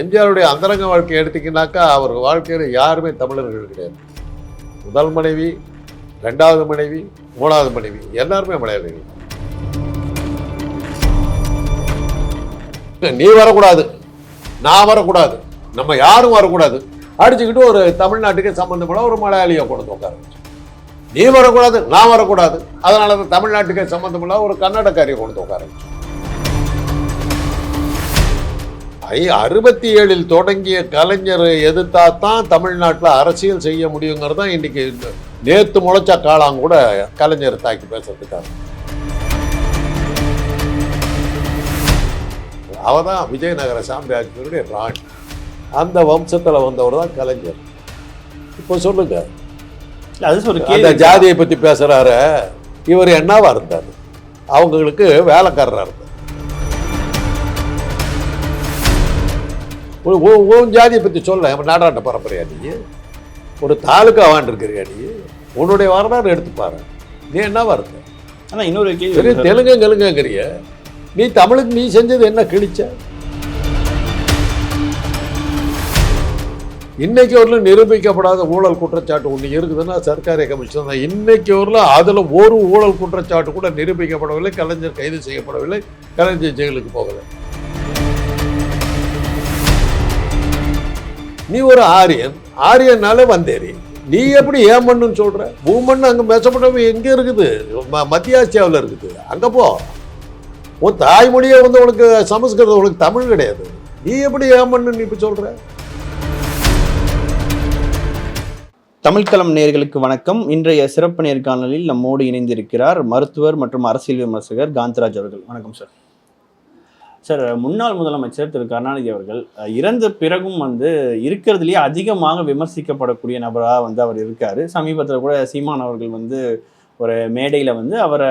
எம்ஜிஆருடைய அந்தரங்க வாழ்க்கையை எடுத்தீங்கன்னாக்கா அவர் வாழ்க்கையில் யாருமே தமிழர்கள் கிடையாது. முதல் மனைவி ரெண்டாவது மனைவி மூணாவது மனைவி எல்லாருமே மலையாளிகள். நீ வரக்கூடாது நான் வரக்கூடாது நம்ம யாரும் வரக்கூடாது. அடிச்சுக்கிட்டு ஒரு தமிழ்நாட்டுக்கு சம்மந்தப்பட ஒரு மலையாளியை கொண்டு உட்கார நீ வரக்கூடாது நான் வரக்கூடாது. அதனால தான் தமிழ்நாட்டுக்கு சம்மந்தமில்ல ஒரு கன்னடக்காரியை கொண்டு வந்து உட்கார அறுபத்தி ஏழில் தொடங்கிய கலைஞர் எதிர்த்தா தான் தமிழ்நாட்டில் அரசியல் செய்ய முடியுங்கிறது தான் இன்னைக்கு நேத்து முளைச்ச காலம் கூட கலைஞர் தாக்கி பேசுறதுக்காக. அவ தான் விஜயநகர சாம்ராஜ்யத்தினுடைய ராணி. அந்த வம்சத்தில் வந்தவர் தான் கலைஞர். இப்போ சொல்லுங்க. அந்த ஜாதியை பற்றி பேசுறாரு. இவர் என்னவா இருந்தார்? அவங்களுக்கு வேலைக்காரராக இருந்தார். உன் ஜாதியை பற்றி சொல்ல நாடாட்ட பரம்பரையா நீ? ஒரு தாலுக்கா வாண்டிருக்கிறியா நீ? உன்னுடைய வரலாறு எடுத்து பாரு. நீ என்னவா இருந்த ஆனா இன்னொரு கேள்வி தெலுங்கு தெலுங்குங்கிறிய நீ தமிழுக்கு நீ செஞ்சது என்ன கிழிச்ச? இன்னைக்கு ஒரு நிரூபிக்கப்படாத ஊழல் குற்றச்சாட்டு ஒன்று இருக்குதுன்னா சர்க்காரிய கமிஷன் தான். இன்னைக்கு ஒரு அதில் ஒரு ஊழல் குற்றச்சாட்டு கூட நிரூபிக்கப்படவில்லை கலைஞர் கைது செய்யப்படவில்லை கலைஞர் ஜெயிலுக்கு போகலை. நீ ஒரு ஆரியன் ஆரியனால வந்தேரி நீ எப்படி ஏமன்னு சொல்கிற பூமன் பூமண்ணு அங்கே மெசப்பட்டவங்க எங்கே இருக்குது? ம- மத்திய ஆசியாவில் இருக்குது. அங்கே போ. உன் தாய்மொழியே வந்து உனக்கு சமஸ்கிருதம் உனக்கு தமிழ் கிடையாது. நீ எப்படி ஏமன்னு நீ இப்போ சொல்கிற தமிழ்களம் நேர்களுக்கு வணக்கம். இன்றைய சிறப்பு நேர்காணலில் நம்மோடு இணைந்திருக்கிறார் மருத்துவர் மற்றும் அரசியல் விமர்சகர் காந்தராஜ் அவர்கள். வணக்கம் சார். சார் முன்னாள் முதலமைச்சர் திரு. கருணாநிதி அவர்கள் இறந்த பிறகும் வந்து இருக்கிறதுலேயே அதிகமாக விமர்சிக்கப்படக்கூடிய நபராக வந்து அவர் இருக்கார். சமீபத்தில் கூட சீமான் அவர்கள் வந்து ஒரு மேடையில் வந்து அவரை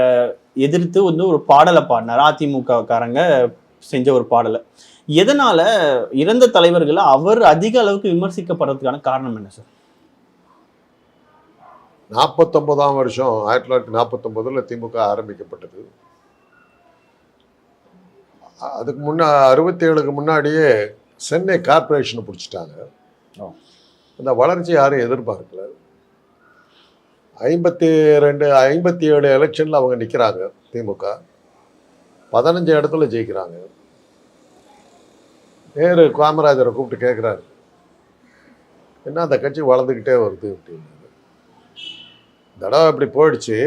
எதிர்த்து வந்து ஒரு பாடலை பாடினார். அதிமுகக்காரங்க செஞ்ச ஒரு பாடலை. எதனால் இறந்த தலைவர்களை அவர் அதிக அளவுக்கு விமர்சிக்கப்படுறதுக்கான காரணம் என்ன சார்? நாற்பத்தொன்பதாம் வருஷம் ஆயிரத்தி தொள்ளாயிரத்தி நாற்பத்தொம்போதில் திமுக ஆரம்பிக்கப்பட்டது. அதுக்கு முன்னா அறுபத்தி ஏழுக்கு முன்னாடியே சென்னை கார்ப்பரேஷனை பிடிச்சிட்டாங்க. அந்த வளர்ச்சி யாரும் எதிர்பார்க்கல. ஐம்பத்தி ரெண்டு ஐம்பத்தி ஏழு எலெக்ஷனில் அவங்க நிற்கிறாங்க திமுக. பதினஞ்சு இடத்துல ஜெயிக்கிறாங்க. நேரு காமராஜரை கூப்பிட்டு கேட்குறாரு என்ன அந்த கட்சி வளர்ந்துக்கிட்டே வருது அப்படின்னு தடவை இப்படி போயிடுச்சு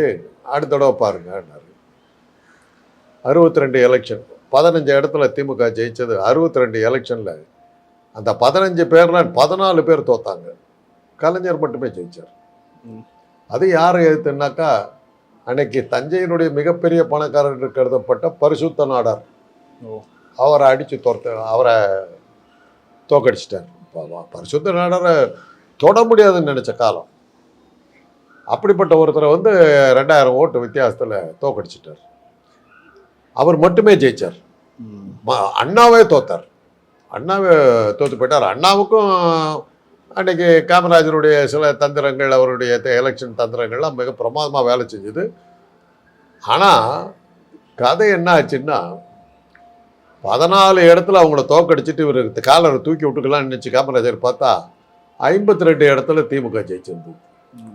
அடுத்த தடவை பாருங்கன்னாரு அறுபத்தி ரெண்டு எலெக்ஷன். பதினஞ்சு இடத்துல திமுக ஜெயிச்சது அறுபத்தி ரெண்டு எலெக்ஷனில். அந்த பதினஞ்சு பேரில் பதினாலு பேர் தோத்தாங்க. கலைஞர் மட்டுமே ஜெயிச்சார். ம். அது யாரை எதிர்த்துனாக்கா அன்னைக்கு தஞ்சையினுடைய மிகப்பெரிய பணக்காரர் கருதப்பட்ட பரிசுத்த நாடார். அவரை அடித்து துரத்த அவரை தோக்கடிச்சிட்டார். பரிசுத்த நாடாரை தொட முடியாதுன்னு நினச்ச காலம். அப்படிப்பட்ட ஒருத்தரை வந்து ரெண்டாயிரம் ஓட்டு வித்தியாசத்தில் தோக்கடிச்சிட்டார். அவர் மட்டுமே. ம- அண்ணாவே தோத்தார். அண்ணாவே தோத்து போயிட்டார். அண்ணாவுக்கும் அன்னைக்கு காமராஜருடைய சில தந்திரங்கள் அவருடைய எலெக்ஷன் தந்திரங்கள்லாம் மிக பிரமாதமாக வேலை செஞ்சுது. ஆனால் கதை என்ன ஆச்சுன்னா பதினாலு இடத்துல அவங்கள தோக்கடிச்சிட்டு இவர் காலரை தூக்கி விட்டுக்கலாம்னு நினச்சி காமராஜர் பார்த்தா ஐம்பத்தி ரெண்டு இடத்துல திமுக ஜெயிச்சிருந்தது.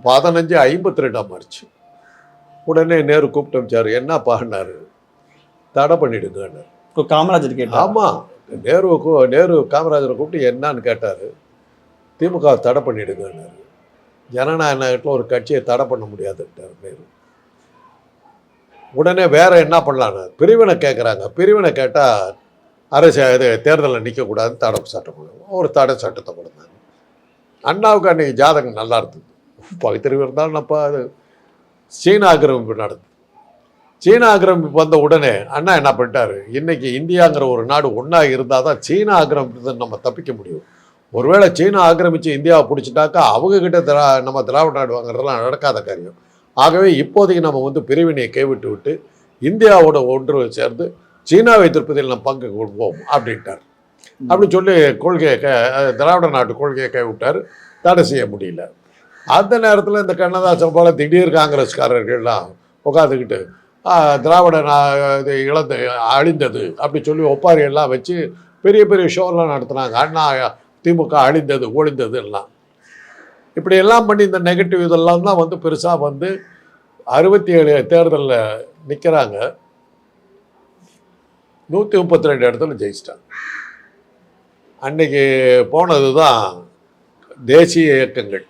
பதினஞ்சு ஐம்பத்தி ரெண்டாம் மாறிச்சு. உடனே நேரு கூப்பிட்டு வச்சார் என்ன பாடினாரு தடை பண்ணிடுங்கன்னாரு. இப்போ காமராஜர் கேட்டார். ஆமாம் நேரு கூ- நேரு காமராஜரை கூப்பிட்டு என்னான்னு கேட்டார். திமுக தடை பண்ணிடுங்கன்னாரு. ஜனநாயகத்தில் ஒரு கட்சியை தடை பண்ண முடியாதுன்ட்டார் நேரு. உடனே வேற என்ன பண்ணலான்னு பிரிவினை கேட்குறாங்க பிரிவினை கேட்டால் அரசு இது தேர்தலில் நிற்கக்கூடாது தடை சட்டம் கொடுங்க ஒரு தடை சட்டத்தை கொடுத்தாங்க அண்ணாவுக்கு அன்றைக்கி ஜாதகம் நல்லா இருந்தது. பகுத்தறிவு இருந்தாலும் நம்ம அது சீன ஆக்கிரமிப்பு நடந்தது. சீனா ஆக்கிரமிப்பு வந்த உடனே அண்ணா என்ன பண்ணிட்டாரு? இன்னைக்கு இந்தியாங்கிற ஒரு நாடு ஒன்றா இருந்தால் தான் சீனா ஆக்கிரமிப்பு நம்ம தப்பிக்க முடியும். ஒருவேளை சீனா ஆக்கிரமித்து இந்தியாவை பிடிச்சிட்டாக்கா அவங்க கிட்ட திரா நம்ம திராவிட நாடு வாங்குறதெல்லாம் நடக்காத காரியம். ஆகவே இப்போதைக்கு நம்ம வந்து பிரிவினையை கைவிட்டு விட்டு இந்தியாவோட ஒன்று சேர்ந்து சீனாவை திருப்பதியில் நம்ம பங்கு கொள்வோம் அப்படின்ட்டார். அப்படி சொல்லி கொள்கையை க திராவிட நாட்டு கொள்கையை கைவிட்டார். தடை செய்ய முடியல. அந்த நேரத்தில் இந்த கண்ணதாசன் போல திடீர் காங்கிரஸ்காரர்கள்லாம் உட்காந்துக்கிட்டு திராவிட நா இது இழந்த அழிந்தது அப்படி சொல்லி ஒப்பாரி எல்லாம் வச்சு பெரிய பெரிய ஷோலாம் நடத்துனாங்க. அண்ணா திமுக அழிந்தது ஒழிந்தது எல்லாம். இப்படி எல்லாம் பண்ணி இந்த நெகட்டிவ் இதெல்லாம் தான் வந்து பெருசாக வந்து அறுபத்தி ஏழு தேர்தலில் நிற்கிறாங்க நூற்றி முப்பத்தி ரெண்டு இடத்துல ஜெயிச்சிட்டாங்க. அன்னைக்கு போனது தான் தேசிய இயக்கங்கள்.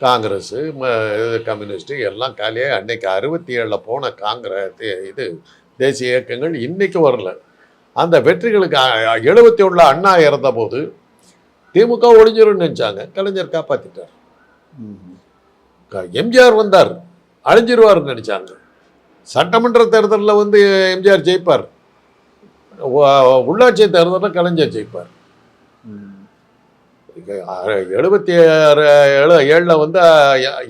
காங்கிரஸு ம- இது கம்யூனிஸ்ட்டு எல்லாம் காலியாக அன்னைக்கு அறுபத்தி ஏழில் போன காங்கிரஸ் இது தேசிய இயக்கங்கள் இன்றைக்கு வரல. அந்த வெற்றிகளுக்கு எழுபத்தி ஒன்றில் அண்ணா இறந்தபோது திமுக ஒழிஞ்சிரும்னு நினச்சாங்க. கலைஞர் காப்பாற்றிட்டார் க- எம்ஜிஆர் வந்தார். அழிஞ்சிருவாருன்னு நினச்சாங்க. சட்டமன்ற தேர்தலில் வந்து எம்ஜிஆர் ஜெயிப்பார். உள்ளாட்சி தேர்தலில் கலைஞர் ஜெயிப்பார். எழுபத்தி ஆறு ஏழு ஏழில் வந்து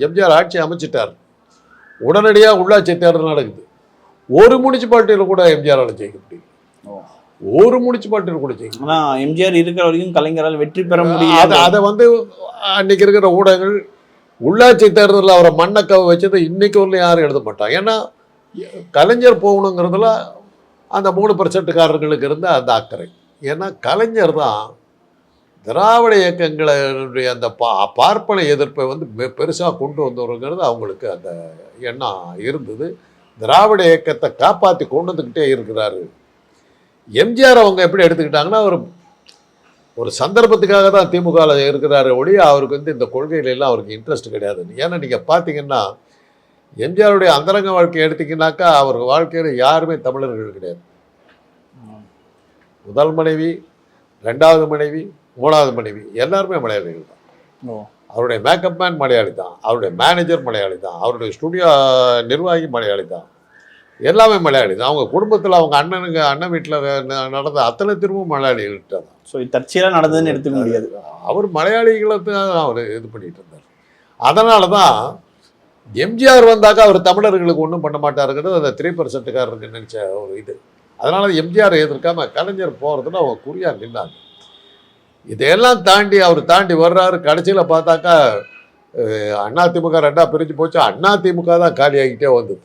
எம்ஜிஆர் ஆட்சி அமைச்சிட்டார். உடனடியாக உள்ளாட்சி தேர்தல் நடக்குது. ஒரு முனிசிபாலிட்டியில் கூட எம்ஜிஆரால் ஜெயிக்க முடியும் ஒரு முனிசிபாலிட்டியில் கூட ஜெயிக்க ஆனா எம்ஜிஆர் இருக்கிற வரைக்கும் கலைஞரால் வெற்றி பெற அதை முடியாது. அதை வந்து அன்னைக்கு இருக்கிற ஊடகங்கள் உள்ளாட்சி தேர்தலில் அவரை மண்ணக்கவை வச்சதை இன்னைக்கு வரலையும் யாரும் எழுத மாட்டாங்க. ஏன்னா கலைஞர் போகணுங்கிறதுல அந்த மூணு பர்சன்ட்டுக்காரர்களுக்கு இருந்த அந்த அக்கறை. ஏன்னா கலைஞர் தான் திராவிட இயக்கங்களுடைய அந்த பா பார்ப்பன எதிர்ப்பை வந்து பெருசாக கொண்டு வந்தவருங்கிறது அவங்களுக்கு அந்த எண்ணம் இருந்தது. திராவிட இயக்கத்தை காப்பாற்றி கொண்டு வந்துக்கிட்டே இருக்கிறாரு. எம்ஜிஆர் அவங்க எப்படி எடுத்துக்கிட்டாங்கன்னா அவர் ஒரு சந்தர்ப்பத்துக்காக தான் திமுகவில் இருக்கிறாரு ஒழிய அவருக்கு வந்து இந்த கொள்கையில எல்லாம் அவருக்கு இன்ட்ரெஸ்ட் கிடையாது. ஏன்னா நீங்கள் பார்த்தீங்கன்னா எம்ஜிஆருடைய அந்தரங்க வாழ்க்கையை எடுத்தீங்கன்னாக்கா அவர் வாழ்க்கையில் யாருமே தமிழர்கள் கிடையாது. முதல் மனைவி ரெண்டாவது மனைவி மூணாவது மனைவி. எல்லாருமே மலையாளிகள் தான். அவருடைய மேக்கப் மேன் மலையாளி தான். அவருடைய மேனேஜர் மலையாளி தான். அவருடைய ஸ்டுடியோ நிர்வாகி மலையாளி தான். எல்லாமே மலையாளி தான். அவங்க குடும்பத்தில் அவங்க அண்ணனுங்க அண்ணன் வீட்டில் நடந்த அத்தனை திரும்பவும் மலையாளிகள்கிட்ட தான். ஸோ இது தற்செயலாக நடந்ததுன்னு எடுத்துக்க முடியாது. அவர் மலையாளிகளை தான் அவர் இது பண்ணிட்டு இருந்தார். அதனால தான் எம்ஜிஆர் வந்தாக்கா அவர் தமிழர்களுக்கு ஒன்றும் பண்ண மாட்டாருங்கிறது அந்த த்ரீ பர்சன்ட்டுக்காரருக்கு நினச்ச ஒரு இது. அதனால எம்ஜிஆர் எதிர்க்காம கலைஞர் போகிறதுல அவங்க குறியாக நின்னாங்க. இதையெல்லாம் தாண்டி அவர் தாண்டி வர்றாரு. கடைசியில் பார்த்தாக்கா அண்ணா திமுக ரெண்டா பிரிஞ்சு போச்சு. அண்ணா திமுக தான் காலியாகிட்டே வந்தது.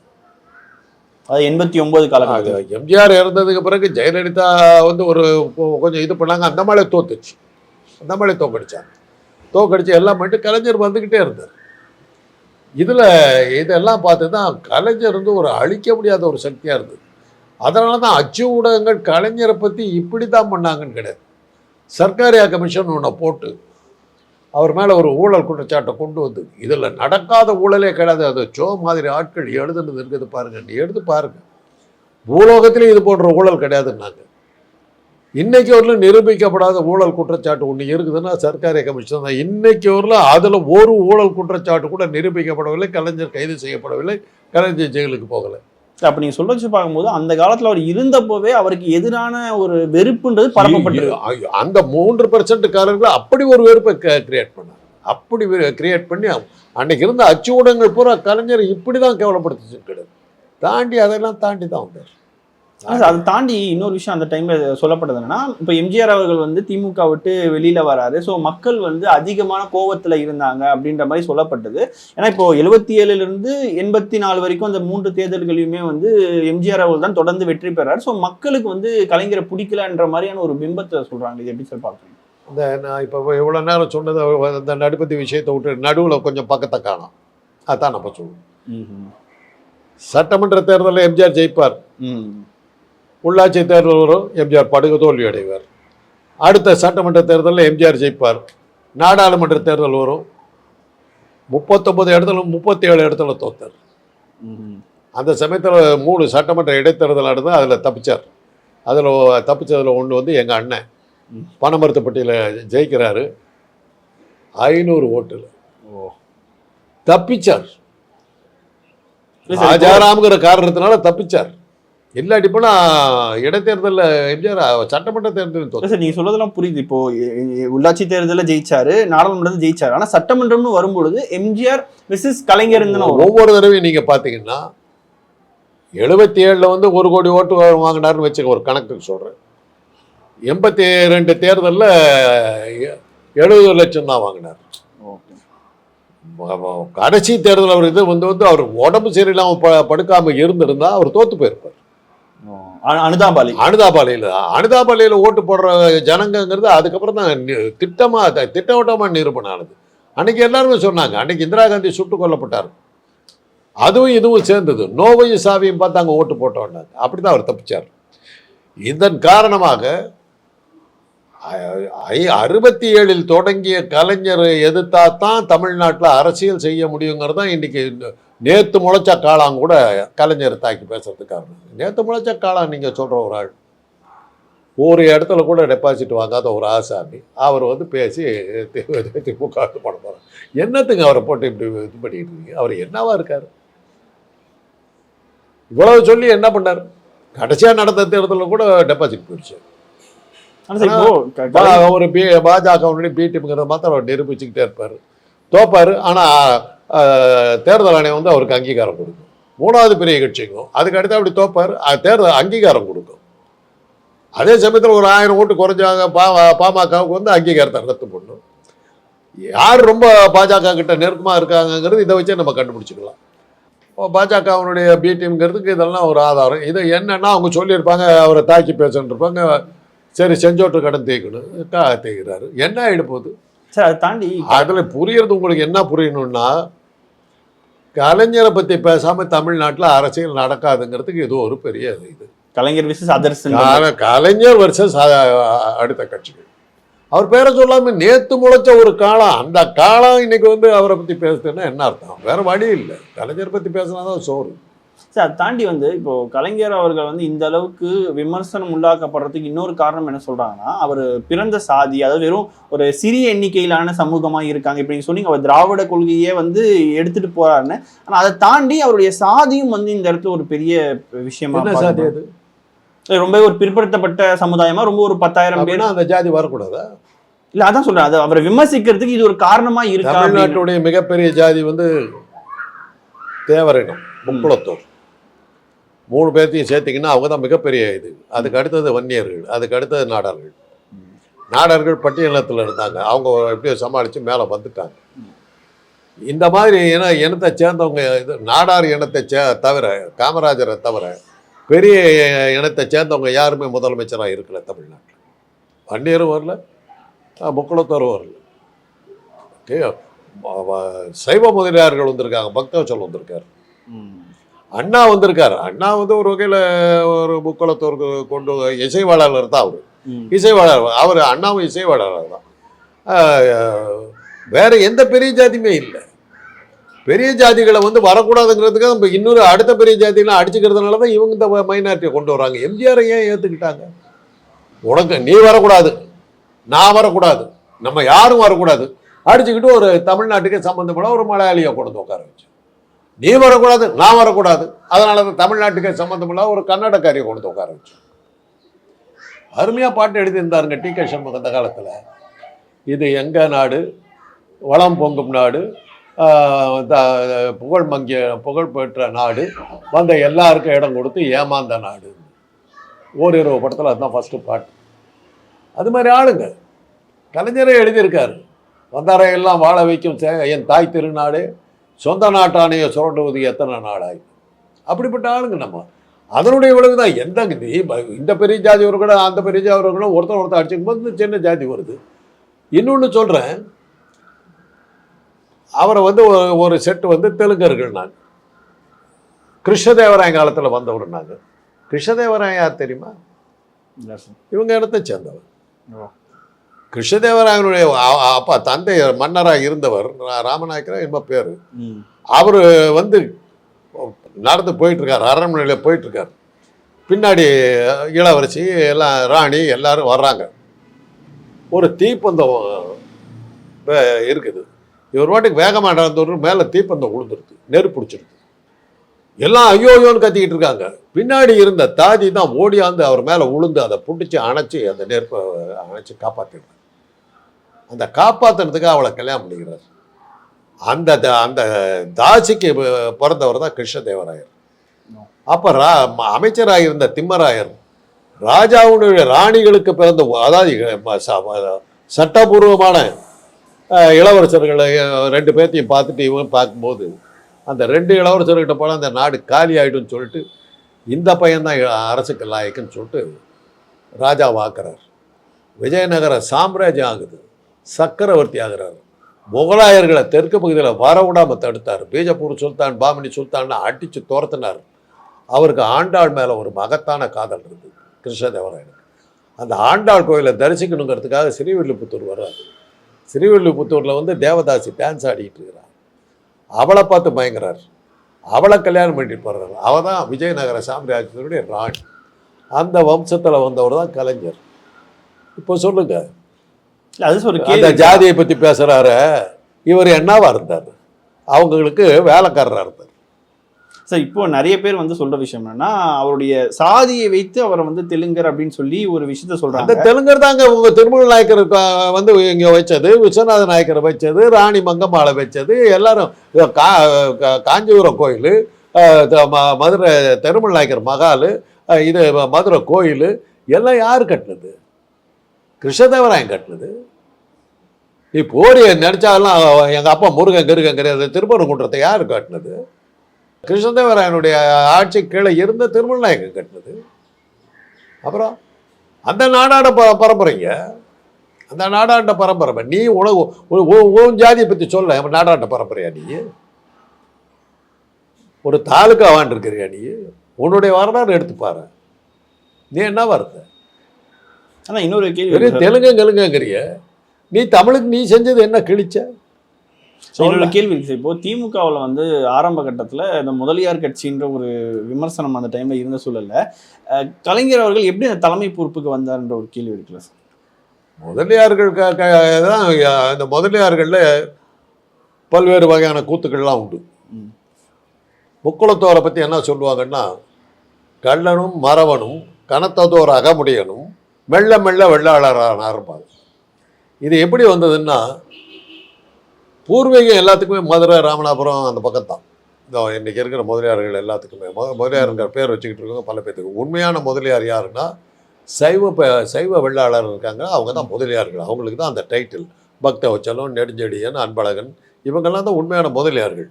அது எண்பத்தி ஒன்பது காலகட்டம் எம்ஜிஆர் இறந்ததுக்கு பிறகு ஜெயலலிதா வந்து ஒரு கொஞ்சம் இது பண்ணாங்க. அந்த மழை தோத்துச்சு. அந்த மழை தோக்கடிச்சாங்க. தோக்கடிச்சு எல்லாம் பண்ணிட்டு கலைஞர் வந்துக்கிட்டே இருந்தார். இதில் இதெல்லாம் பார்த்து தான் கலைஞர் வந்து ஒரு அழிக்க முடியாத ஒரு சக்தியாக இருந்தது. அதனால தான் அச்சு ஊடகங்கள் கலைஞரை பற்றி இப்படி தான் பண்ணாங்கன்னு கிடையாது. சர்க்காரியா கமிஷன் ஒன்றை போட்டு அவர் மேலே ஒரு ஊழல் குற்றச்சாட்டை கொண்டு வந்து இதில் நடக்காத ஊழலே கிடையாது. அது சோ மாதிரி ஆட்கள் எழுதுனது இருக்குது பாருங்க. நீ எழுது பாருங்க. பூலோகத்திலே இது போன்ற ஊழல் கிடையாதுன்னாங்க. இன்னைக்கு வரலும் நிரூபிக்கப்படாத ஊழல் குற்றச்சாட்டு ஒன்று இருக்குதுன்னா சர்க்காரிய கமிஷன் தான். இன்னைக்கு வரலும் அதில் ஒரு ஊழல் குற்றச்சாட்டு கூட நிரூபிக்கப்படவில்லை கலைஞர் கைது செய்யப்படவில்லை கலைஞர் ஜெயிலுக்கு போகலை. அப்ப நீங்க சொல்ல வச்சு பார்க்கும்போது அந்த காலத்துல அவர் இருந்தப்போவே அவருக்கு எதிரான ஒரு வெறுப்புன்றது பரப்பப்பட்டது. ஐயோ, அந்த மூன்று பர்சன்ட்காரர்கள் அப்படி ஒரு வெறுப்பை கிரியேட் பண்ணார். அப்படி கிரியேட் பண்ணி அன்னைக்கு இருந்த அச்சு ஊடகங்கள் பூரா கலைஞர் இப்படி தான் கேவலப்படுத்திச்சு கிடையாது தாண்டி அதெல்லாம் தாண்டி தான் வந்தார். அதை தாண்டி இன்னொரு விஷயம் அந்த டைம்ல சொல்லப்பட்டது என்னன்னா இப்ப எம்ஜிஆர் அவர்கள் வந்து திமுக விட்டு வெளியில வராரு. ஸோ மக்கள் வந்து அதிகமான கோவத்துல இருந்தாங்க அப்படின்ற மாதிரி சொல்லப்பட்டது. ஏன்னா இப்போ எழுபத்தி ஏழுல இருந்து எண்பத்தி நாலு வரைக்கும் அந்த மூன்று தேர்தல்களையுமே வந்து எம்ஜிஆர் அவர்கள் தான் தொடர்ந்து வெற்றி பெறாரு. ஸோ மக்களுக்கு வந்து கலைஞரை பிடிக்கலன்ற மாதிரியான ஒரு பிம்பத்தை சொல்றாங்க. இது எப்படி சார் பார்க்குறீங்க? இந்த நான் இப்போ இவ்வளோ நேரம் சொன்னது அந்த நடுப்பதி விஷயத்தை விட்டு நடுவில் கொஞ்சம் பக்கத்தை காணும். அதான் நம்ம சொல்லுவோம் சட்டமன்ற தேர்தலில் எம்ஜிஆர் ஜெயிப்பார். உள்ளாட்சி தேர்தல் வரும் எம்ஜிஆர் படுகு தோல்வி அடைவார் அடுத்த சட்டமன்ற தேர்தலில் எம்ஜிஆர் ஜெயிப்பார். நாடாளுமன்ற தேர்தல் வரும் முப்பத்தொன்பது இடத்துல முப்பத்தி ஏழு இடத்துல தோத்தார். அந்த சமயத்தில் மூணு சட்டமன்ற இடைத்தேர்தல் நடந்து அதில் தப்பிச்சார். அதில் தப்பிச்சதில் ஒன்று வந்து எங்கள் அண்ணன் பணமருத்துப்பட்டியில் ஜெயிக்கிறாரு. ஐநூறு ஓட்டில். தப்பிச்சார். ராஜாராம்ங்கிற காரணத்தினால தப்பிச்சார். இல்லாட்டி போனா இடைத்தேர்தலில் எம்ஜிஆர் சட்டமன்ற தோத்தார் சார் நீங்க சொல்றதெல்லாம் புரியுது. இப்போ உள்ளாட்சி தேர்தலில் ஜெயிச்சாரு நாடாளுமன்றத்தில் ஜெயிச்சாரு. ஆனா சட்டமன்றம்னு வரும்பொழுது எம்ஜிஆர் மிஸ்ஸஸ் கலைஞர் ஒவ்வொரு தடவையும் நீங்கள் பார்த்தீங்கன்னா எழுபத்தி ஏழில் வந்து ஒரு கோடி ஓட்டு வாங்கினாருன்னு வச்சுக்க ஒரு கணக்குக்கு சொல்கிறேன் எண்பத்தி ரெண்டு தேர்தலில் எழுபது லட்சம் தான் வாங்கினார். கடைசி தேர்தல் அவர் இது வந்து வந்து அவர் உடம்பு சரியில்லாமல் ப படுக்காமல் இருந்திருந்தா அவர் தோத்து போயிருப்பார். அனுதாபாலை. அனுதாபாலையில். அனுதாபாலையில் ஓட்டு போடுற ஜனங்கங்கிறது அதுக்கப்புறம் தான் திட்டமாக திட்டவட்டமாக த- நிரூபணம் ஆனது அன்னைக்கு எல்லாருமே சொன்னாங்க. அன்னைக்கு இந்திரா காந்தி சுட்டுக் கொல்லப்பட்டார். அதுவும் இதுவும் சேர்ந்தது. நோவையும் சாவியும் பார்த்து அங்கே ஓட்டு போட்டோன்னாங்க அப்படி தான் அவர் தப்பிச்சார். இதன் காரணமாக ஐ- அறுபத்தி ஏழில் தொடங்கிய கலைஞர் எதிர்த்தா தான் தமிழ்நாட்டில் அரசியல் செய்ய முடியுங்கிறது தான் இன்றைக்கி நேற்று முளைச்ச காளான் கூட கலைஞர் தாக்கி பேசுறதுக்கு காரணம். நேற்று முளைச்ச காளான் நீங்கள் சொல்கிற ஒரு ஆள். ஒரு இடத்துல கூட டெபாசிட் வாங்காத ஒரு ஆசாமி. அவர் வந்து பேசி திமுக பண்ண போகிறார் என்னத்துக்கு அவரை போட்டு இப்படி இது பண்ணிட்டு இருக்கீங்க? அவர் என்னவா இருக்கார்? இவ்வளவு சொல்லி என்ன பண்ணார்? கடைசியாக நடந்த தேர்தலில் கூட டெபாசிட் போயிடுச்சு ஒரு பி பாஜகவுடைய பி டீமுங்கிறத மாத்திரம் அவர் நிரூபிச்சுக்கிட்டே இருப்பார். தோப்பார். ஆனால் தேர்தல் ஆணையம் வந்து அவருக்கு அங்கீகாரம் கொடுக்கும். மூணாவது பெரிய கட்சிக்கும் அதுக்கு அடுத்து அப்படி தோப்பார் தேர்தல் அங்கீகாரம் கொடுக்கும். அதே சமயத்தில் ஒரு ஆயிரம் ஓட்டு குறைஞ்சாங்க பா பாமகவுக்கு வந்து அங்கீகாரத்தை ரத்து பண்ணும் யார் ரொம்ப பாஜக கிட்ட நெருக்கமாக இருக்காங்கங்கிறது இதை வச்சே நம்ம கண்டுபிடிச்சிக்கலாம். பாஜகவினுடைய பி டீம்ங்கிறதுக்கு இதெல்லாம் ஒரு ஆதாரம். இது என்னன்னா அவங்க சொல்லியிருப்பாங்க அவரை தாக்கி பேசுன்னு இருப்பாங்க சரி செஞ்சோட்டு கடன் தேய்க்கணும் தேய்க்கிறாரு. என்ன ஆகிட போகுது சார் அதை தாண்டி அதில் புரியறது உங்களுக்கு என்ன புரியணும்னா கலைஞரை பற்றி பேசாமல் தமிழ்நாட்டில் அரசியல் நடக்காதுங்கிறதுக்கு இது ஒரு பெரிய இது. கலைஞர் விசஸ் அதர்ஸ் கால- கலைஞர் வர்சஸ் அடுத்த கட்சிகள். அவர் பேரை சொல்லாம நேத்து முளைச்ச ஒரு காலம் அந்த காலம் இன்னைக்கு வந்து அவரை பத்தி பேசுதுன்னா என்ன அர்த்தம்? வேற வழி இல்லை. கலைஞர் பத்தி பேசினாதான் சோறு. சார் அதை தாண்டி வந்து இப்போ கலைஞர் அவர்கள் வந்து இந்த அளவுக்கு விமர்சனம் உள்ளாக்கப்படுறதுக்கு இன்னொரு காரணம் என்ன சொல்றாங்கன்னா அவர் பிறந்த சாதி அதாவது வெறும் ஒரு சிறிய எண்ணிக்கையிலான சமூகமா இருக்காங்க இப்படி சொன்னீங்க. அவர் திராவிட கொள்கையே வந்து எடுத்துட்டு போறாருன்னு. ஆனா அதை தாண்டி அவருடைய சாதியும் வந்து இந்த இடத்துல ஒரு பெரிய விஷயமா ரொம்ப ஒரு பிற்படுத்தப்பட்ட சமுதாயமா ரொம்ப ஒரு பத்தாயிரம் பேர். அந்த ஜாதி வரக்கூடாதா இல்ல அதான் சொல்றேன். அது அவரை விமர்சிக்கிறதுக்கு இது ஒரு காரணமா இருக்கா. தமிழ்நாட்டுடைய மிகப்பெரிய ஜாதி வந்து தேவரினம் முக்குளத்தூர். மூணு பேர்த்தையும் சேர்த்திங்கன்னா அவங்க தான் மிகப்பெரிய இது. அதுக்கு அடுத்தது வன்னியர்கள் அதுக்கு அடுத்தது நாடார்கள். நாடார்கள் பட்டியலத்தில் இருந்தாங்க. அவங்க எப்படியோ சமாளித்து மேலே வந்துட்டாங்க. இந்த மாதிரி இன இனத்தை சேர்ந்தவங்க இது நாடார் இனத்தை சே தவிர காமராஜரை தவிர பெரிய இனத்தை சேர்ந்தவங்க யாருமே முதலமைச்சராக இருக்கல தமிழ்நாட்டில். வன்னியரும் வரல முக்குளத்தோரும் வரல. ஓகே சைவ முதலியார்கள் வந்திருக்காங்க பக்தவச்சல் வந்திருக்காரு. ம். அண்ணா வந்திருக்காரு. அண்ணா வந்து ஒரு வகையில் ஒரு முக்குளத்தோருக்கு கொண்டு இசைவாளர் தான் அவர். இசைவாளர் அவர் அண்ணாவும் இசைவாளர் தான். வேற எந்த பெரிய ஜாதியுமே இல்லை. பெரிய ஜாதிகளை வந்து வரக்கூடாதுங்கிறதுக்காக நம்ம இன்னொரு அடுத்த பெரிய ஜாதிகளை அடிச்சுக்கிறதுனால தான் இவங்க இந்த மைனாரிட்டியை கொண்டு வராங்க. எம்ஜிஆரை ஏன் ஏற்றுக்கிட்டாங்க உனக்கு நீ வரக்கூடாது. நான் வரக்கூடாது. நம்ம யாரும் வரக்கூடாது. அடிச்சுக்கிட்டு ஒரு தமிழ்நாட்டுக்கு சம்மந்தப்பட ஒரு மலையாளியை கொண்டு உட்கார வச்சு. நீ வரக்கூடாது நான் வரக்கூடாது. அதனால தான் தமிழ்நாட்டுக்கு சம்மந்தமில்லாத ஒரு கன்னடக்காரியை கொண்டு உட்கார வச்சு அருமையாக பாட்டு எழுதியிருந்தாருங்க டி கே சண்முகம் அந்த காலத்தில். இது எங்கள் நாடு? வளம் பொங்கும் நாடு. த- புகழ் மங்கிய புகழ் பெற்ற நாடு. வந்த எல்லாருக்கும் இடம் கொடுத்து ஏமாந்த நாடு. ஓரிரவு படத்தில் அதுதான் ஃபஸ்ட்டு பாட்டு. அது மாதிரி ஆளுங்க. கலைஞரே எழுதியிருக்காரு. வந்தாரையெல்லாம் வாழ வைக்கும் சே- என் தாய் திருநாடு. சொந்த நாட்டானையை சுரண்டுவது எத்தனை நாடாய் அப்படிப்பட்ட ஆளுங்க நம்ம. அதனுடைய விளைவு தான் எந்த இந்த பெரிய ஜாதி ஒரு கூட அந்த பெரிய ஜாதி கூட ஒருத்தர் ஒருத்தர் அடிச்சுக்கும் போது சின்ன ஜாதி வருது. இன்னொன்று சொல்கிறேன் அவரை வந்து ஒரு செட்டு வந்து தெலுங்கர்கள் நாங்கள் கிருஷ்ணதேவராய காலத்தில் வந்தவர் நாங்கள் கிருஷ்ணதேவராய தெரியுமா. இவங்க இடத்தை சேர்ந்தவர். கிருஷ்ணதேவராயனுடைய அப்பா தந்தை மன்னராக இருந்தவர் ராமநாயக்கரா என்ப பேர். அவர் வந்து நடந்து போயிட்டுருக்கார் அரண்மனையில் போயிட்டுருக்கார். பின்னாடி இளவரசி எல்லாம் ராணி எல்லாரும் வர்றாங்க. ஒரு தீப்பந்தம் இருக்குது. இவர் வாட்டுக்கு வேகமாக நடந்தவர் மேலே தீப்பந்தம் விழுந்துருது நெருப்பு பிடிச்சிருது. எல்லாம் ஐயோ ஐயோன்னு கத்திக்கிட்டு இருக்காங்க. பின்னாடி இருந்த தாதி தான் ஓடியாந்து அவர் மேலே விழுந்து அதை பிடிச்சி அணைச்சி அந்த நெருப்பை அணைச்சி காப்பாற்றிடுறாங்க அந்த காப்பாற்றுறதுக்கு அவளை கல்யாணம் பண்ணிக்கிறார். அந்த த- அந்த தாசிக்கு பிறந்தவர் தான் கிருஷ்ணதேவராயர். அப்போ ரா அமைச்சராக இருந்த திம்மராயர் ராஜாவுடைய ராணிகளுக்கு பிறந்த அதாவது சட்டபூர்வமான இளவரசர்களை ரெண்டு பேர்த்தையும் பார்த்துட்டு இவன் பார்க்கும்போது அந்த ரெண்டு இளவரசர்கிட்ட போனால் அந்த நாடு காலி ஆயிடும்னு சொல்லிட்டு இந்த பையன்தான் அரசுக்கு லாயக்குன்னு சொல்லிட்டு ராஜா வாக்குறார் விஜயநகர சாம்ராஜ்யம் ஆகுது. சக்கரவர்த்தி ஆகிறார். முகலாயர்களை தெற்கு பகுதியில் வரவிடாமல் தடுத்தார். பீஜப்பூர் சுல்தான் பாமினி சுல்தான் அடித்து துரத்தினார். அவருக்கு ஆண்டாள் மேலே ஒரு மகத்தான காதல் இருந்தது கிருஷ்ணதேவராயனுக்கு. அந்த ஆண்டாள் கோயிலை தரிசிக்கணுங்கிறதுக்காக ஸ்ரீவில்லிபுத்தூர் வர்றாரு. ஸ்ரீவில்லிபுத்தூரில் வந்து தேவதாசி டான்ஸ் ஆடிக்கிட்டு இருக்கிறார். அவளை பார்த்து பயங்கறார். அவளை கல்யாணம் பண்ணிட்டு போகிறார் அவள் தான் விஜயநகர சாம்ராஜ்யத்தினுடைய ராணி. அந்த வம்சத்தில் வந்தவர் தான் கலைஞர். இப்போ சொல்லுங்கள் அது ஒரு அந்த ஜாதியை பற்றி பேசுகிறாரு இவர் என்னவா இருந்தார்? அவங்களுக்கு வேலைக்காரராக இருந்தார். சார் இப்போ நிறைய பேர் வந்து சொல்ற விஷயம் என்னன்னா அவருடைய சாதியை வைத்து அவரை வந்து தெலுங்கர் அப்படின்னு சொல்லி ஒரு விஷயத்த அந்த சொல்றாங்க தெலுங்கர் தாங்க உங்க திருமண நாயக்கர் வந்து இங்கே வச்சது விஸ்வநாத நாயக்கரை வச்சது ராணி மங்கம்மாளை வச்சது எல்லாரும் காஞ்சிபுரம் கோயில் மதுரை திருமண நாயக்கர் மகால் இது மதுரை கோயில் எல்லாம் யார் கட்டினது? கிருஷ்ணதேவராயன் கட்டினது. நீ போரி நினச்சாலும் எங்கள் அப்பா முருகன் கிருகன் கிடையாது. திருப்பரங்குன்றத்தை யார் கட்டினது? கிருஷ்ணதேவராயனுடைய ஆட்சி கீழே இருந்த திருமணநாயகம் கட்டினது. அப்புறம் அந்த நாடாட ப பரம்பரைங்க. அந்த நாடாண்ட பரம்பரை நீ உனக்கு உன் ஜாதியை பற்றி சொல்ல நாடாண்ட பரம்பரையா நீ? ஒரு தாலுக்கா வாண்டிருக்கிறியா நீ? உன்னுடைய வரலாறு எடுத்துப்பாரு நீ என்ன வருத்த ஆனா இன்னொரு கேள்வி தெலுங்கு தெலுங்குங்கிறிய நீ தமிழுக்கு நீ செஞ்சது என்ன கிழிச்ச. இன்னொரு கேள்வி இருக்கு சார். இப்போ திமுகவுல வந்து ஆரம்ப கட்டத்துல இந்த முதலியார் கட்சின்ற ஒரு விமர்சனம் அந்த டைம்ல இருந்த சூழல்ல கலைஞர் அவர்கள் எப்படி அந்த தலைமை பொறுப்புக்கு வந்தார்ன்ற ஒரு கேள்வி இருக்குல்ல சார் முதலியார்கள் தான் இந்த முதலியார்களில் பல்வேறு வகையான கூத்துக்கள்லாம் உண்டு. முக்குளத்தோரை பற்றி என்ன சொல்லுவாங்கன்னா கள்ளனும் மறவனும் கனத்ததோர் அகமுடையனும் மெல்ல மெல்ல வெள்ளாளரான இருப்பாங்க இது எப்படி வந்ததுன்னா பூர்வீகம் எல்லாத்துக்குமே மதுரை ராமநாதபுரம் அந்த பக்கம் தான் இந்த இன்றைக்கி இருக்கிற முதலியார்கள் எல்லாத்துக்குமே. மொ முதலியாருங்கிற பேர் வச்சுக்கிட்டு இருக்கவங்க பல பேர்த்துக்கு உண்மையான முதலியார் யாருன்னா சைவ ப சைவ வெள்ளாளர் இருக்காங்க. அவங்க தான் முதலியார்கள். அவங்களுக்கு தான் அந்த டைட்டில் பக்த வச்சலம் நெடுஞ்செடியன் அன்பழகன் இவங்கெல்லாம் தான் உண்மையான முதலியார்கள்.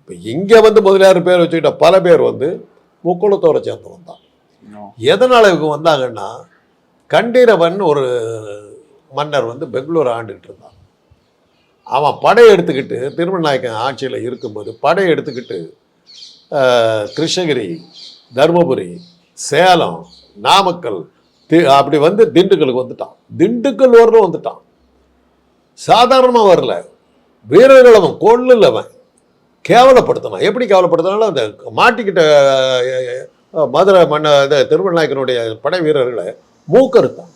இப்போ இங்கே வந்து முதலியார் பேர் வச்சுக்கிட்ட பல பேர் வந்து முக்குளத்தோரை சேர்ந்தவன் தான் எதனால் இவங்க வந்தாங்கன்னா கண்டிரவன் ஒரு மன்னர் வந்து பெங்களூர் ஆண்டுகிட்டு இருந்தான். அவன் படை எடுத்துக்கிட்டு திருமநாயக்கன் ஆட்சியில் இருக்கும்போது படை எடுத்துக்கிட்டு கிருஷ்ணகிரி தருமபுரி சேலம் நாமக்கல் தி அப்படி வந்து திண்டுக்கலுக்கு வந்துட்டான். திண்டுக்கல் வரலும் வந்துட்டான். சாதாரணமாக வரல. வீரர்கள் அவன் கொள்ளல அவன். கேவலப்படுத்தினான். எப்படி கேவலப்படுத்தினாலும் அந்த மாட்டிக்கிட்ட மதுரை மன்ன இது திருமணநாயக்கனுடைய படை வீரர்களை மூக்கறுத்தான்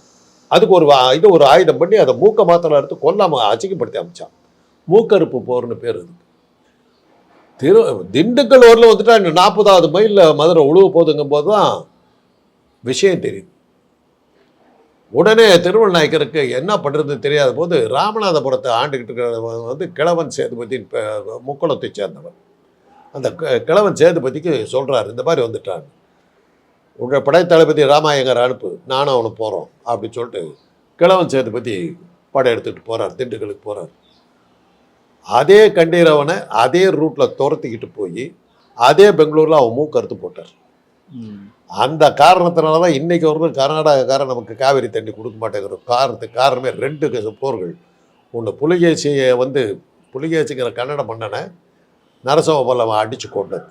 அதுக்கு ஒரு இது ஒரு ஆயுதம் பண்ணி அதை மூக்க மாத்திரம் எடுத்து கொல்லாம அச்சிக்கப்படுத்தி அமைச்சான். மூக்கறுப்பு போர்னு பேர் இருக்கு திரு திண்டுக்கல் ஊரில் வந்துட்டா இந்த நாற்பதாவது மைலில் மதுரை உழுவு போதுங்கும் போது தான் விஷயம் தெரியுது. உடனே திருவண்ணாய்க்கருக்கு என்ன பண்ணுறதுன்னு தெரியாத போது ராமநாதபுரத்தை ஆண்டுகிட்டு இருக்கிறவன் வந்து கிழவன் சேதுபதியின் பே- முக்குளத்தை சேர்ந்தவன் அந்த கிழவன் சேதுபதிக்கு சொல்கிறார் இந்த மாதிரி வந்துட்டான் உங்கள் படைத்தளபதி ராமாயங்கர் அனுப்பு நானும் அவனை போகிறோம் அப்படின்னு சொல்லிட்டு கிழவன் சேதுபதி படம் எடுத்துகிட்டு போகிறார் திண்டுக்கலுக்கு போகிறார் அதே கண்டீரவனை அதே ரூட்டில் துரத்திக்கிட்டு போய் அதே பெங்களூரில் அவன் மூக்கறுத்து போட்டார். அந்த காரணத்தினால தான் இன்னைக்கு வரைக்கும் கர்நாடகக்காரன் நமக்கு காவிரி தண்ணி கொடுக்க மாட்டேங்கிற காரணத்துக்கு காரணமே ரெண்டு போர்கள். ஒன்று புலிகேசியை வந்து புலிகேசிங்கிற கன்னட மன்னனை நரசிம்ம பல்லவன் அடித்து கொண்டது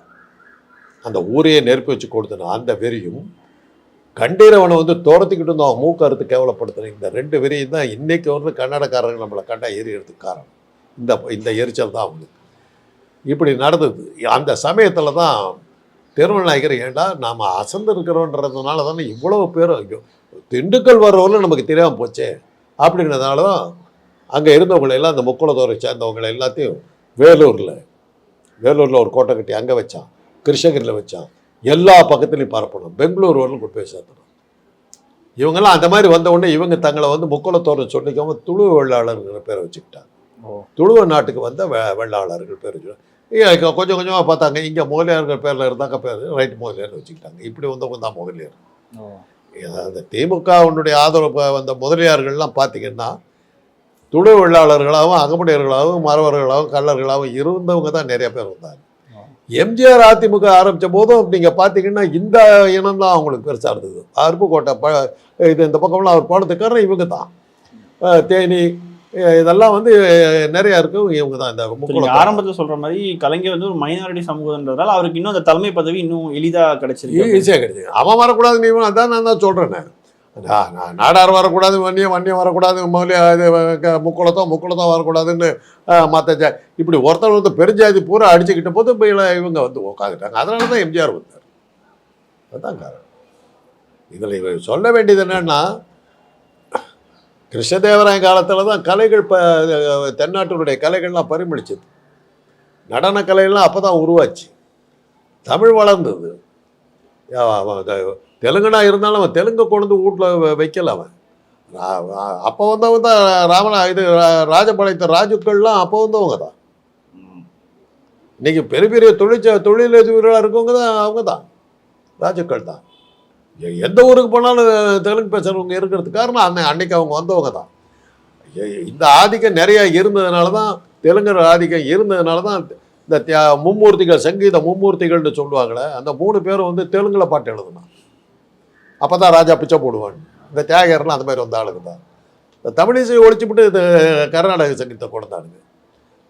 அந்த ஊரையே நெருப்பி வச்சு கொடுத்தன அந்த வெறியும் கண்டீரவனை வந்து துரத்திக்கிட்டு இருந்தோம் மூக்க மூக்கறுத்து கேவலப்படுத்தின இந்த ரெண்டு வெறியும் தான் இன்றைக்கி வந்து கன்னடக்காரங்க நம்மளை கண்டா எரியறதுக்கு காரணம். இந்த இந்த எரிச்சல் தான் அவங்களுக்கு. இப்படி நடந்தது. அந்த சமயத்தில் தான் திருவண்ணாய்க்கர் ஏண்டா நாம் அசந்திருக்கிறோன்றதுனால தானே இவ்வளவு பேர் ஐயோ திண்டுக்கல் வர்றவங்களும் நமக்கு தெரியாமல் போச்சே அப்படிங்கிறதுனால தான் அங்கே இருந்தவங்களை எல்லாம் அந்த முக்குளத்தோரை சேர்ந்தவங்களை எல்லாத்தையும் வேலூரில் வேலூரில் ஒரு கோட்டை கட்டி அங்கே வச்சான். கிருஷ்ணகிரியில் வச்சான். எல்லா பக்கத்துலையும் பரப்பணும் பெங்களூர் வரலும் கொண்டு போய் சேர்த்தணும். இவங்கெல்லாம் அந்த மாதிரி வந்த உடனே இவங்க தங்களை வந்து முக்குளத்தோரை சொல்லிக்காம துளு வெள்ளாளருங்கிற பேரை வச்சுக்கிட்டாங்க. துளுவ நாட்டுக்கு வந்த வெ வெள்ளாளர்கள் பேர் வச்சுருவாங்க இங்க கொஞ்சம் கொஞ்சமாக பார்த்தாங்க. இங்கே முதலியார்கள் பேரில் இருந்தாக்க பேர் ரைட் முதலியார்னு வச்சுக்கிட்டாங்க. இப்படி வந்தவங்க தான் முதலியார். அந்த திமுகவினுடைய ஆதரவு வந்த முதலியார்கள்லாம் பார்த்தீங்கன்னா துளு வெள்ளாளர்களாகவும் அகமுடையர்களாகவும் மறவர்களாகவும் கள்ளர்களாகவும் இருந்தவங்க தான் நிறைய பேர் வந்தாங்க எம்ஜிஆர் அதிமுக ஆரம்பித்த போதும் நீங்கள் பார்த்தீங்கன்னா இந்த இனம் தான் அவங்களுக்கு பெருசாக இருந்தது. அருப்புக்கோட்டை ப இது இந்த பக்கம்லாம் அவர் போனதுக்கு காரணம் இவங்க தான். தேனி இதெல்லாம் வந்து நிறையா இருக்கும் இவங்க தான் இந்த. ஆரம்பத்துல சொல்ற மாதிரி கலைஞர் வந்து ஒரு மைனாரிட்டி சமூகன்றதால அவருக்கு இன்னும் அந்த தலைமை பதவி இன்னும் எளிதா கிடைச்சிருக்கு. ஈஸியாக கிடைச்சு அவன் வரக்கூடாது நீ அதான் நான் தான் சொல்கிறேன் நாடார் வரக்கூடாது வன்னியம் வன்னியம் வரக்கூடாது மௌலிய இது க- முக்குளத்தம் முக்குளத்தம் வரக்கூடாதுன்னு மற்ற ஜா இப்படி ஒருத்தர் ஒருத்தர் பெருஞ்சாதி பூரா அடிச்சுக்கிட்ட போது இவங்க வந்து உட்காந்துட்டாங்க அதனால தான் எம்ஜிஆர் வந்தார் அதுதான் காரணம் இதில் இவர் சொல்ல வேண்டியது என்னன்னா கிருஷ்ணதேவராய காலத்தில் தான் கலைகள் ப தென்னாட்டினுடைய கலைகள்லாம் பரிமளிச்சது நடன கலைகள்லாம் அப்போ தான் உருவாச்சு தமிழ் வளர்ந்தது தெலுங்குனா இருந்தாலும் அவன் தெலுங்கு கொண்டு வந்து வீட்டில் வைக்கல அவன். அப்போ வந்தவங்க தான் ராமனா இது ரா- ராஜபாளையத்து ராஜுக்கள்லாம் அப்போ வந்தவங்க தான். இன்னைக்கு பெரிய பெரிய தொழிற்ச தொழிலதிபர்களாக இருக்கவங்க தான் அவங்க தான். ராஜுக்கள் தான். எந்த ஊருக்கு போனாலும் தெலுங்கு பேசுகிறவங்க இருக்கிறதுக்கு காரணம் அந்த அன்னைக்கு அவங்க வந்தவங்க தான். இந்த ஆதிக்கம் நிறையா இருந்ததுனால தான் தெலுங்கர் ஆதிக்கம் இருந்ததுனால தான் இந்த தியா- மும்மூர்த்திகள் சங்கீத மும்மூர்த்திகள்னு சொல்லுவாங்களே அந்த மூணு பேரும் வந்து தெலுங்குல பாட்டு எழுதுனான் அப்போ தான் ராஜா பிச்சை போடுவான். இந்த தியாகர்லாம் அந்த மாதிரி வந்த ஆளுங்க தான். இந்த தமிழிசை ஒழிச்சுவிட்டு இது கர்நாடக சங்கீதத்தை கொடுத்தானுங்க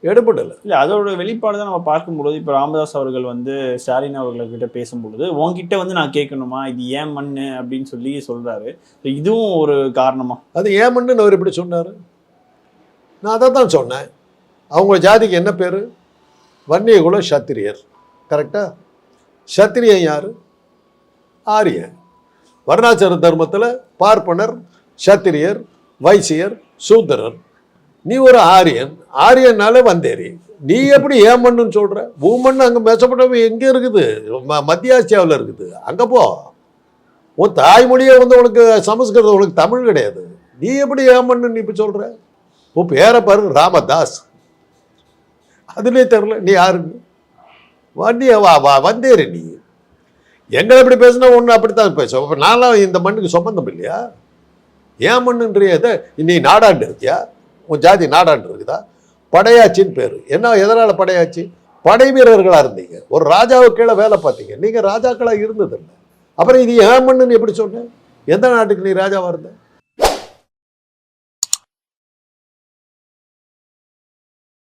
எடுபடலை. இல்ல அதோட வெளிப்பாடு தான் நம்ம பார்க்கும்பொழுது இப்போ ராமதாஸ் அவர்கள் வந்து ஸ்டாலின் அவர்கள்கிட்ட பேசும்பொழுது உன்கிட்ட வந்து நான் கேட்கணுமா? இது ஏன் மண்ணு? அப்படின்னு சொல்லி சொல்றாரு. So இதுவும் ஒரு காரணமா? அது ஏன் மண்ணுன்னு அவர் இப்படி சொன்னார்? நான் அதை தான் சொன்னேன். அவங்க ஜாதிக்கு என்ன பேர்? வன்னிய குல சத்திரியர் கரெக்டா சத்திரியன் யார்? ஆரியன். வர்ணாச்சர தர்மத்தில் பார்ப்பனர் சத்திரியர் வைசியர் சூத்திரர். நீ ஒரு ஆரியன். ஆரியனாலே வந்தேரி. நீ எப்படி ஏமன்னு சொல்கிற பூமண்ணு அங்கே மெச்சப்பட்டவன் எங்கே இருக்குது? ம மத்திய ஆசியாவில் இருக்குது. அங்கே போ. உன் தாய்மொழியே வந்து உனக்கு சமஸ்கிருதம் உனக்கு தமிழ் கிடையாது. நீ எப்படி ஏமன்னு நீ இப்போ சொல்கிற உன் பேரை பாரு ராமதாஸ். அதுலேயே தெரில நீ யாருன்னு வண்டி வா வா வந்தேரு நீ. எங்களை இப்படி பேசினா ஒன்று அப்படித்தான் பேசுவோம் அப்போ நான்லாம் இந்த மண்ணுக்கு சொந்தம் இல்லையா? ஏன் மண்ணுன்றிய இதை நீ நாடாண்டு இருக்கியா? உன் ஜாதி நாடாண்டு இருக்குதா? படையாச்சின்னு பேர். என்ன எதனால் படையாச்சி? படை வீரர்களாக இருந்தீங்க. ஒரு ராஜாவுக்கு கீழே வேலை பார்த்தீங்க. நீங்கள் ராஜாக்களாக இருந்ததில்லை. அப்புறம் இது ஏன் மண்ணுன்னு எப்படி சொன்னேன் எந்த நாட்டுக்கு நீ ராஜாவாக இருந்தேன்